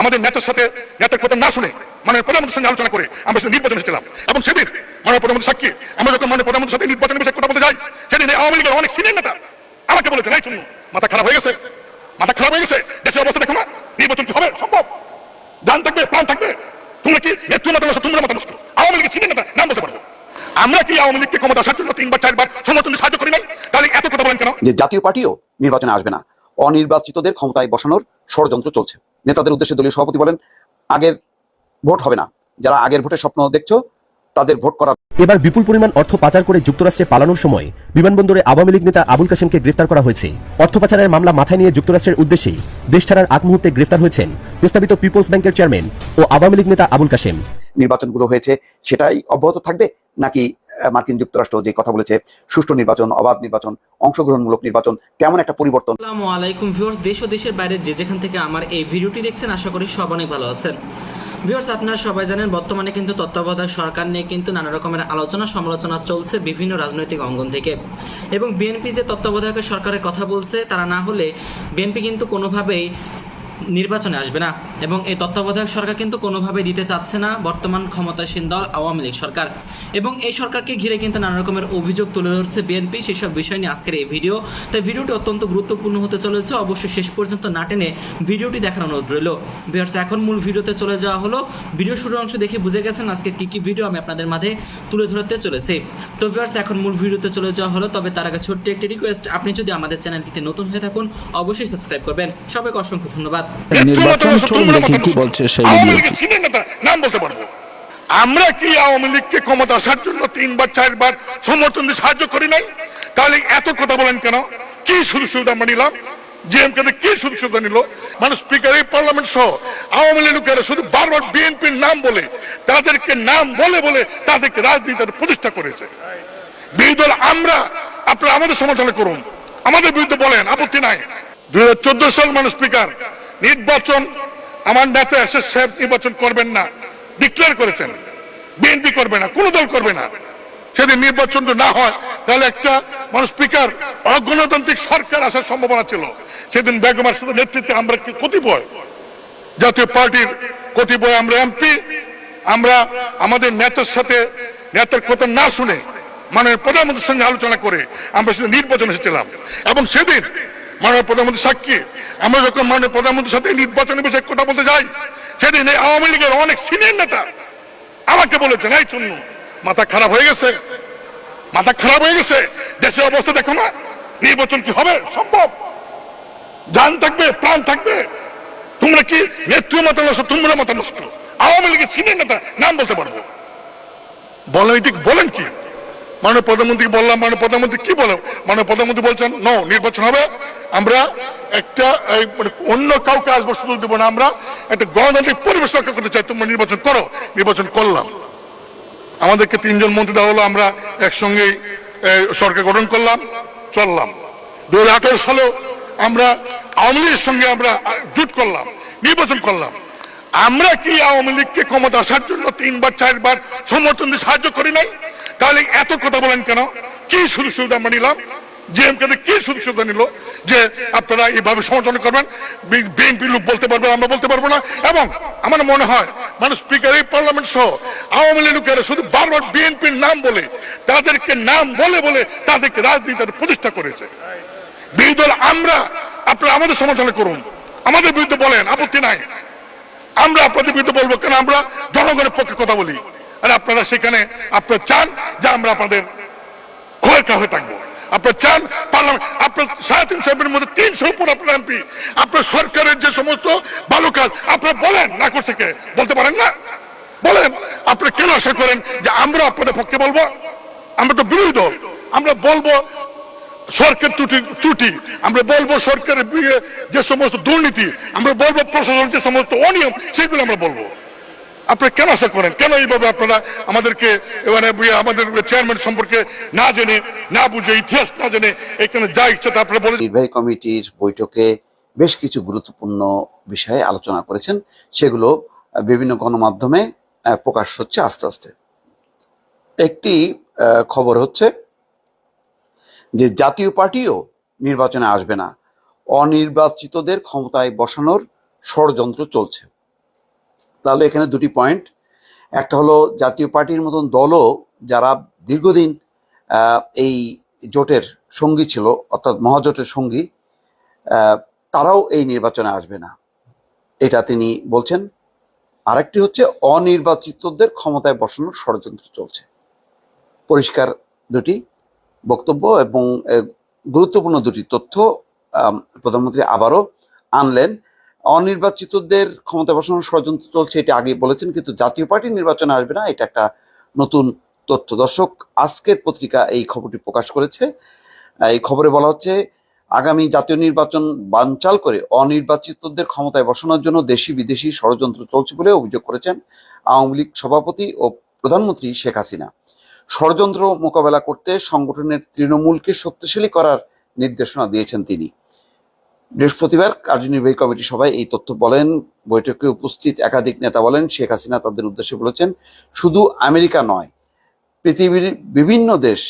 আমাদের নেতার সাথে নেতার কথা না শুনে মানে প্রধানমন্ত্রীর সঙ্গে আলোচনা করে আমরা সেদিন নির্বাচনে এসেছিলাম। এবং সেদিন মানে প্রধানমন্ত্রী সাক্ষী, আমরা যখন মানে প্রধানমন্ত্রীর সাথে নির্বাচনের বিষয়ে কথা বলতে যাই, সেদিন আওয়ামী লীগের অনেক সিনিয়র নেতা আমাকে বলেছেন এই শুনুন মাথা খারাপ হয়ে গেছে, মাথা খারাপ হয়ে গেছে, দেশের অবস্থা দেখো না, নির্বাচন কি হবে? সম্ভব? জান থাকবে, প্রাণ থাকবে, তোমরা কি নেত্রী মাথা নষ্ট, তোমরা মাথা নষ্ট? আওয়ামী লীগের সিনিয়র নেতা নাম বলতে পারব। আমরা কি আওয়ামী লীগকে ক্ষমতা আসার জন্য তিনবার চারবার সমর্থন সাহায্য করি নাই? তাহলে এত কথা বলেন কেন? যে জাতীয় পার্টিও নির্বাচনে আসবে না। অনির্বাচিতদের ক্ষমতায় বসানোর ষড়যন্ত্র চলছে। নেতাদের উদ্দেশ্যে দলীয় সভাপতি বলেন আগের ভোট হবে না। যারা আগের ভোটের স্বপ্ন দেখছ তাদের ভোট করা এবার বিপুল পরিমাণ অর্থ পাচার করে যুক্তরাষ্ট্রে পালানোর সময় বিমানবন্দরে আওয়ামী লীগ নেতা আবুল কাসেমকে গ্রেফতার করা হয়েছে। অর্থ পাচারের মামলা মাথায় নিয়ে যুক্তরাষ্ট্রের উদ্দেশ্যে দেশ ছাড়ার আগ মুহূর্তে গ্রেফতার হয়েছেন প্রস্তাবিত পিপলস ব্যাংকের চেয়ারম্যান ও আওয়ামী লীগ নেতা আবুল কাসেম নির্বাচনগুলো হয়েছে সেটাই অব্যাহত থাকবে নাকি মার্কিন যুক্তরাষ্ট্র যে কথা বলেছে, সুষ্ঠু নির্বাচন, অবাধ নির্বাচন, অংশগ্রহণমূলক নির্বাচন, কেমন একটা পরিবর্তন? আসসালামু আলাইকুম ভিউয়ার্স, দেশ ও দেশের বাইরে যে যেখান থেকে আমার এই ভিডিওটি দেখছেন, আশা করি সব অনেক ভালো আছেন। ভিউয়ার্স, আপনারা সবাই জানেন, বর্তমানে কিন্তু তত্ত্বাবধায়ক সরকার নিয়ে কিন্তু নানা রকমের আলোচনা সমালোচনা চলছে বিভিন্ন রাজনৈতিক অঙ্গন থেকে। এবং বিএনপি যে তত্ত্বাবধায়ক সরকারের কথা বলছে তারা না হলে বিএনপি কিন্তু কোনোভাবেই নির্বাচনে আসবে না। এবং এই তত্ত্বাবধায়ক সরকার কিন্তু কোনোভাবে দিতে চাচ্ছে না বর্তমান ক্ষমতাসীন দল আওয়ামী লীগ সরকার। এবং এই সরকারকে ঘিরে কিন্তু নানা রকমের অভিযোগ তুলে ধরছে বিএনপি সেসব বিষয় নিয়ে আজকের এই ভিডিও। তাই ভিডিওটি অত্যন্ত গুরুত্বপূর্ণ হতে চলেছে। অবশ্যই শেষ পর্যন্ত না টেনে ভিডিওটি দেখার অনুরোধ রইল। বিহার্স এখন মূল ভিডিওতে চলে যাওয়া হলো। ভিডিও শুরুর অংশ দেখে বুঝে গেছেন আজকে কী কী ভিডিও আমি আপনাদের মাঝে তুলে ধরতে চলেছি। তো ভিউয়ার্স, এখন মূল ভিডিওতে চলে যাওয়া হলো। তবে তার আগে ছোট্ট একটি রিকোয়েস্ট আপনি যদি আমাদের চ্যানেলটিতে নতুন হয়ে থাকুন, অবশ্যই সাবস্ক্রাইব করবেন। সবাইকে অসংখ্য ধন্যবাদ। নির্বাচন চললে কি বলছে সেই আওয়ামী লীগের সিনিয়র নেতা নাম বলতে পারব? আমরা কি আওয়ামী লীগকে ক্ষমতা আসার জন্য তিনবার চারবার সমর্থন দিয়ে সাহায্য করি নাই? তাহলে এত কথা বলেন কেন? কি সুযোগ সুবিধা আমরা নিলাম? কি সুযোগ সুবিধা নিল? মানে স্পিকার এই পার্লামেন্ট সহ আওয়ামী লীগের শুধু বারবার বিএনপির নাম বলে তাদেরকে নাম বলে বলে তাদেরকে রাজনীতির প্রতিষ্ঠা করেছে। বিরোধী দল আমরা আপনারা আমাদের সমালোচনা করুন। আমাদের বিরুদ্ধে বলেন আপত্তি নাই। দুই হাজার চোদ্দ সাল মানুষ স্পিকার নির্বাচন আমার নেতা এসে সাহেব নির্বাচন করবেন না ডিক্লেয়ার করেছেন। বিএনপি করবে না, কোন দল করবে না। সেদিন নির্বাচন না হয়, তাহলে একটা মানুষ স্পিকার অগণতান্ত্রিক সরকার আসার সম্ভাবনা ছিল। সেদিন বেগমার সাথে নেতৃত্বে আমরা কতিপয়, জাতীয় পার্টির কতিপয় আমরা এমপি আমরা আমাদের নেতার সাথে, নেতার কথা না শুনে মাননীয় প্রধানমন্ত্রীর সঙ্গে আলোচনা করে আমরা সেদিন নির্বাচন এসেছিলাম। এবং সেদিন মাননীয় প্রধানমন্ত্রী সাক্ষী, আমরা যখন মাননীয় প্রধানমন্ত্রীর সাথে নির্বাচনের বিষয়ে কথা বলতে যাই, সেদিন এই আওয়ামী লীগের অনেক সিনিয়র নেতা আমাকে বলেছেন, এই চুন্ন, মাথা খারাপ হয়ে গেছে, মাথা খারাপ হয়ে গেছে, দেশের অবস্থা দেখো না, নির্বাচন কি হবে? সম্ভব। জান থাকবে, প্রাণ থাকবে। তোমরা কি নেত্রী মাথা নষ্ট, তোমরা মাথা নষ্ট? আওয়ামী লীগের সিনিয়র নেতা, নাম বলতে পারব। বলেন বলেন কি? মাননীয় প্রধানমন্ত্রী বললাম, মাননীয় প্রধানমন্ত্রী কি বলেন মাননীয় প্রধানমন্ত্রী বলছেন ন নির্বাচন হবে আমরা একটা মানে অন্য কাউকে আসব সুযোগ দেবো না, আমরা একটা গণতান্ত্রিক পরিবেশ রক্ষা করতে চাই, তোমরা নির্বাচন করো, নির্বাচন করলাম। আমাদেরকে তিনজন মন্ত্রী দেওয়া হলো, আমরা একসঙ্গে সরকার গঠন করলাম, চললাম। দু হাজার আঠারো সালেও আমরা আওয়ামী লীগের সঙ্গে আমরা জুট করলাম, নির্বাচন করলাম। আমরা কি আওয়ামী লীগকে ক্ষমতা আসার জন্য তিনবার, চারবার সমর্থন দিয়ে সাহায্য করি নাই? তাহলে এত কথা বলেন কেন? কি সুযোগ সুবিধা আমরা নিলাম? জিএমকে কি সুযোগ সুবিধা নিল? যে আপনারা এইভাবে সমালোচনা করবেন বিএনপি লোক বলতে পারবে, আমরা বলতে পারব না। এবং আমার মনে হয় মানে স্পিকার, এই পার্লামেন্ট সহ আওয়ামী লীগের শুধু বারবার বিএনপির নাম বলে, তাদেরকে নাম বলে বলে তাদেরকে রাজনীতির প্রতিষ্ঠা করেছে। বিরোধী দল, আমরা আপনারা আমাদের সমালোচনা করুন। আমাদের বিরুদ্ধে বলেন, আপত্তি নাই। আমরা আপনাদের বিরুদ্ধে বলব কেন? আমরা জনগণের পক্ষে কথা বলি। আর আপনারা সেখানে, আপনারা চান যে আমরা আপনাদের খোয়ারকা হয়ে থাকব। আপনার চান পার্লামেন্ট আপনার সাড়ে তিনশো এমপির মধ্যে তিনশো উপর আপনার এমপি। আপনার সরকারের যে সমস্ত ভালো কাজ, আপনারা বলেন না করছে কে? বলতে পারেন না? বলেন আপনি কেন আশা করেন যে আমরা আপনাদের পক্ষে বলব? আমরা তো বিরোধী দল। আমরা বলব সরকার ত্রুটি ত্রুটি। আমরা বলব সরকারের যে সমস্ত দুর্নীতি, আমরা বলব প্রশাসন যে সমস্ত অনিয়ম, সেগুলো আমরা বলব। আপনারা কেন আশা করেন? কেন এইভাবে আপনারা আমাদেরকে মানে আমাদের চেয়ারম্যান সম্পর্কে না জেনে, না বুঝে, ইতিহাস না জেনে এখানে যা ইচ্ছা তা আপনারা বলে নির্বাহী কমিটির বৈঠকে বেশ কিছু গুরুত্বপূর্ণ বিষয়ে আলোচনা করেছেন। সেগুলো বিভিন্ন গণমাধ্যমে প্রকাশ হচ্ছে আস্তে আস্তে। একটি খবর হচ্ছে যে জাতীয় পার্টিও নির্বাচনে আসবে না। অনির্বাচিতদের ক্ষমতায় বসানোর ষড়যন্ত্র চলছে। তাহলে এখানে দুটি পয়েন্ট একটা হলো জাতীয় পার্টির মতন দলও যারা দীর্ঘদিন এই জোটের সঙ্গী ছিল, অর্থাৎ মহাজোটের সঙ্গী তারাও এই নির্বাচনে আসবে না। এটা তিনি বলছেন। আরেকটি হচ্ছে অনির্বাচিতদের ক্ষমতায় বসানোর ষড়যন্ত্র চলছে। পরিষ্কার দুটি বক্তব্য এবং গুরুত্বপূর্ণ দুটি তথ্য প্রধানমন্ত্রী আবারও আনলেন। অনির্বাচিতদের ক্ষমতা বসানোর ষড়যন্ত্র চলছে, এটা আগেই বলেছেন, কিন্তু জাতীয় পার্টি নির্বাচনে আসবে না, এটা একটা নতুন তথ্য। দর্শক, আজকের পত্রিকা এই খবরটি প্রকাশ করেছে। এই খবরে বলা হচ্ছে, আগামী জাতীয় নির্বাচন বানচাল করে অনির্বাচিতদের ক্ষমতায় বসানোর জন্য দেশি বিদেশি ষড়যন্ত্র চলছে বলে অভিযোগ করেছেন আওয়ামী লীগ সভাপতি ও প্রধানমন্ত্রী শেখ হাসিনা। ষড়যন্ত্র মোকাবেলা করতে সংগঠনের তৃণমূলকে শক্তিশালী করার নির্দেশনা দিয়েছেন তিনি। বৃহস্পতিবার কার্যনির্বাহী কমিটি সভায় এই তথ্য বলেন। বৈঠকে উপস্থিত একাধিক নেতা বলেন, শেখ হাসিনা তাদের উদ্দেশ্যে বলেছেন, শুধু আমেরিকা নয়, পৃথিবীর বিভিন্ন দেশ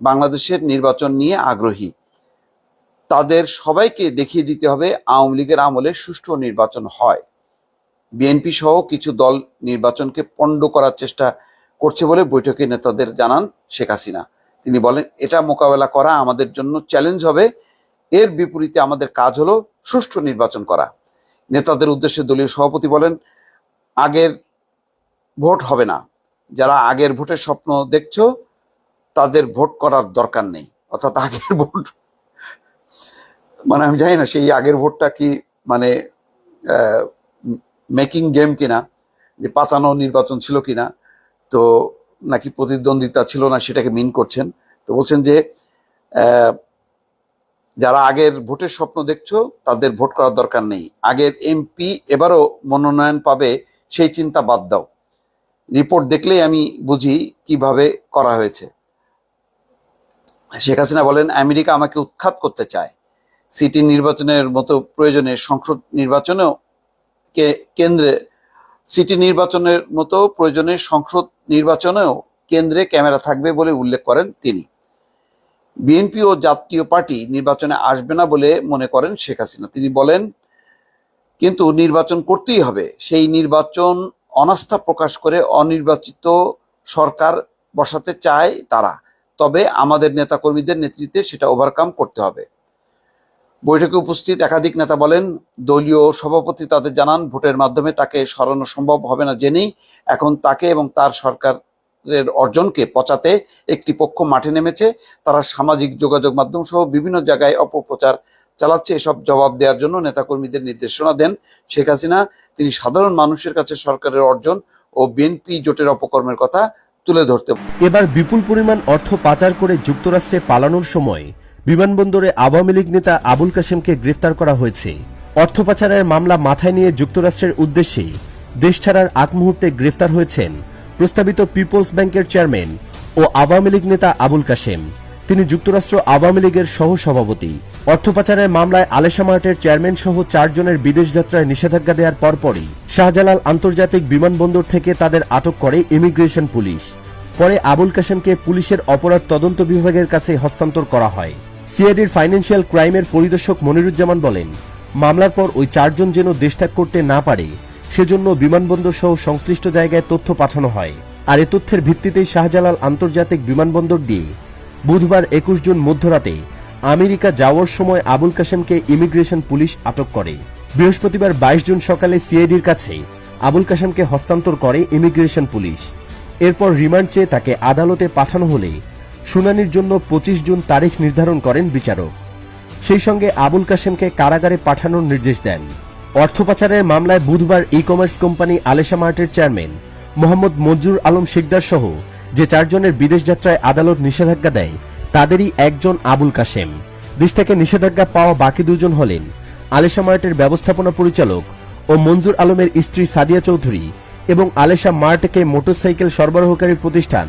বাংলাদেশের নির্বাচন নিয়ে আগ্রহী। তাদের সবাইকে দেখিয়ে দিতে হবে আওয়ামী লীগের আমলে সুষ্ঠু নির্বাচন হয়। বিএনপি সহ কিছু দল নির্বাচনকে পণ্ড করার চেষ্টা করছে বলে বৈঠকে নেতাদের জানান শেখ হাসিনা। তিনি বলেন, এটা মোকাবেলা করা আমাদের জন্য চ্যালেঞ্জ হবে। এর বিপরীতে আমাদের কাজ হলো সুষ্ঠু নির্বাচন করা। নেতাদের উদ্দেশ্যে দলীয় সভাপতি বলেন, আগের ভোট হবে না। যারা আগের ভোটের স্বপ্ন দেখছ, তাদের ভোট করার দরকার নেই। অর্থাৎ আগের ভোট মানে আমি জানি না সেই আগের ভোটটা কি মানে মেকিং গেম কিনা, যে পাতানো নির্বাচন ছিল কিনা, তো নাকি প্রতিদ্বন্দ্বিতা ছিল না সেটাকে মিন করছেন। তো বলছেন যে যারা আগের ভোটের স্বপ্ন দেখছ, তাদের ভোট করার দরকার নেই। আগের এমপি এবারও মনোনয়ন পাবে, সেই চিন্তা বাদ দাও। রিপোর্ট দেখলেই আমি বুঝি কীভাবে করা হয়েছে। শেখ হাসিনা বলেন, আমেরিকা আমাকে উৎখাত করতে চায়। সিটি নির্বাচনের মতো প্রয়োজনে সংসদ নির্বাচনেও কে- কেন্দ্রে, সিটি নির্বাচনের মতো প্রয়োজনে সংসদ নির্বাচনেও কেন্দ্রে ক্যামেরা থাকবে বলে উল্লেখ করেন তিনি। বিএনপি ও জাতীয় পার্টি নির্বাচনে আসবে না বলে মনে করেন শেখ হাসিনা। তিনি বলেন, কিন্তু নির্বাচন করতেই হবে। সেই নির্বাচন অনাস্থা প্রকাশ করে অনির্বাচিত সরকার বসাতে চায় তারা। তবে আমাদের নেতাকর্মীদের নেতৃত্বে সেটা ওভারকাম করতে হবে। বৈঠকে উপস্থিত একাধিক নেতা বলেন, দলীয় সভাপতি তাদের জানান, ভোটের মাধ্যমে তাকে সরানো সম্ভব হবে না জেনেই এখন তাকে এবং তার সরকারের অর্জনকে পচাতে একটি পক্ষ মাঠে নেমেছে। তারা সামাজিক যোগাযোগ মাধ্যম সহ বিভিন্ন জায়গায় অপপ্রচার চালাচ্ছে। এসব জবাব দেওয়ার জন্য নেতাকর্মীদের নির্দেশনা দেন শেখ হাসিনা। তিনি সাধারণ মানুষের কাছে সরকারের অর্জন ও বিএনপি জোটের অপকর্মের কথা তুলে ধরতে এবার বিপুল পরিমাণ অর্থ পাচার করে যুক্তরাষ্ট্রে পালানোর সময় বিমানবন্দরে আওয়ামী লীগ নেতা আবুল কাশেমকে গ্রেফতার করা হয়েছে। অর্থ পাচারের মামলা মাথায় নিয়ে যুক্তরাষ্ট্রের উদ্দেশ্যে দেশ ছাড়ার আগ মুহূর্তে গ্রেফতার হয়েছেন প্রস্তাবিত পিপলস ব্যাংকের চেয়ারম্যান ও আওয়ামী লীগ নেতা আবুল কাশেম। তিনি যুক্তরাষ্ট্র আওয়ামী লীগের সহ সভাপতি অর্থ পাচারের মামলায় আলেশা মার্টের চেয়ারম্যান সহ চারজনের বিদেশ যাত্রায় নিষেধাজ্ঞা দেওয়ার পরপরই শাহজালাল আন্তর্জাতিক বিমানবন্দর থেকে তাদের আটক করে ইমিগ্রেশন পুলিশ। পরে আবুল কাশেমকে পুলিশের অপরাধ তদন্ত বিভাগের কাছে হস্তান্তর করা হয়। সিআইডির ফাইন্যান্সিয়াল ক্রাইমের পরিদর্শক মনিরুজ্জামান বলেন, মামলার পর ওই চারজন যেন দেশত্যাগ করতে না পারে সেজন্য বিমানবন্দর সহ সংশ্লিষ্ট জায়গায় তথ্য পাঠানো হয়। আর এ তথ্যের ভিত্তিতেই শাহজালাল আন্তর্জাতিক বিমানবন্দর দিয়ে বুধবার একুশ জুন মধ্যরাতে আমেরিকা যাওয়ার সময় আবুল কাশেমকে ইমিগ্রেশন পুলিশ আটক করে। বৃহস্পতিবার বাইশ জুন সকালে সিআইডির কাছে আবুল কাশেমকে হস্তান্তর করে ইমিগ্রেশন পুলিশ। এরপর রিমান্ড চেয়ে তাকে আদালতে পাঠানো হলে শুনানির জন্য পঁচিশ জুন তারিখ নির্ধারণ করেন বিচারক। সেই সঙ্গে আবুল কাশেমকে কারাগারে পাঠানোর নির্দেশ দেন। অর্থ পাচারের মামলায় বুধবার ই কমার্স কোম্পানি আলেশা মার্টের চেয়ারম্যান মোহাম্মদ মঞ্জুর আলম শিকদার সহ যে চারজনের বিদেশ যাত্রায় আদালত নিষেধাজ্ঞা দেয়, তাদেরই একজন আবুল কাশেম। দেশ থেকে নিষেধাজ্ঞা পাওয়া বাকি দুজন হলেন আলেশা মার্টের ব্যবস্থাপনা পরিচালক ও মঞ্জুর আলমের স্ত্রী সাদিয়া চৌধুরী এবং আলেশা মার্টকে মোটরসাইকেল সরবরাহকারী প্রতিষ্ঠান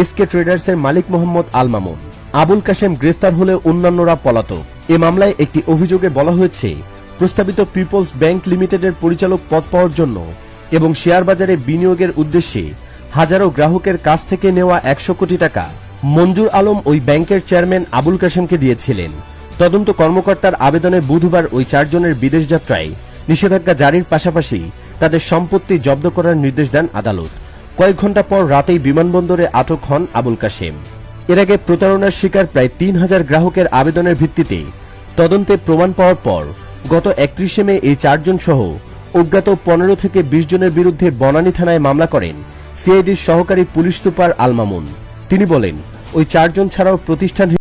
এসকে ট্রেডার্সের মালিক মোহাম্মদ আল মামুন আবুল কাশেম গ্রেফতার হলে অন্যান্যরা পলাতক। এ মামলায় একটি অভিযোগে বলা হয়েছে প্রস্তাবিত পিপলস ব্যাংক লিমিটেডের পরিচালক পদ পাওয়ার জন্য এবং শেয়ার বাজারে বিনিয়োগের উদ্দেশ্যে হাজারো গ্রাহকের কাছ থেকে নেওয়া একশো কোটি টাকা মঞ্জুর আলম ওই ব্যাংকের চেয়ারম্যান আবুল কাশেমকে দিয়েছিলেন। তদন্ত কর্মকর্তার আবেদনে বুধবার ওই চারজনের বিদেশ যাত্রায় নিষেধাজ্ঞা জারির পাশাপাশি তাদের সম্পত্তি জব্দ করার নির্দেশ দেন আদালত। কয়েক ঘণ্টা পর রাতেই বিমানবন্দরে আটক হন আবুল কাশেম। এর আগে প্রতারণার শিকার প্রায় তিন হাজার গ্রাহকের আবেদনের ভিত্তিতে তদন্তে প্রমাণ পাওয়ার পর গত একত্রিশে মে এই চারজন সহ অজ্ঞাত পনেরো থেকে বিশ জনের বিরুদ্ধে বনানী থানায় মামলা করেন সিআইডির সহকারী পুলিশ সুপার আলমামুন তিনি বলেন, ওই চারজন ছাড়াও প্রতিষ্ঠান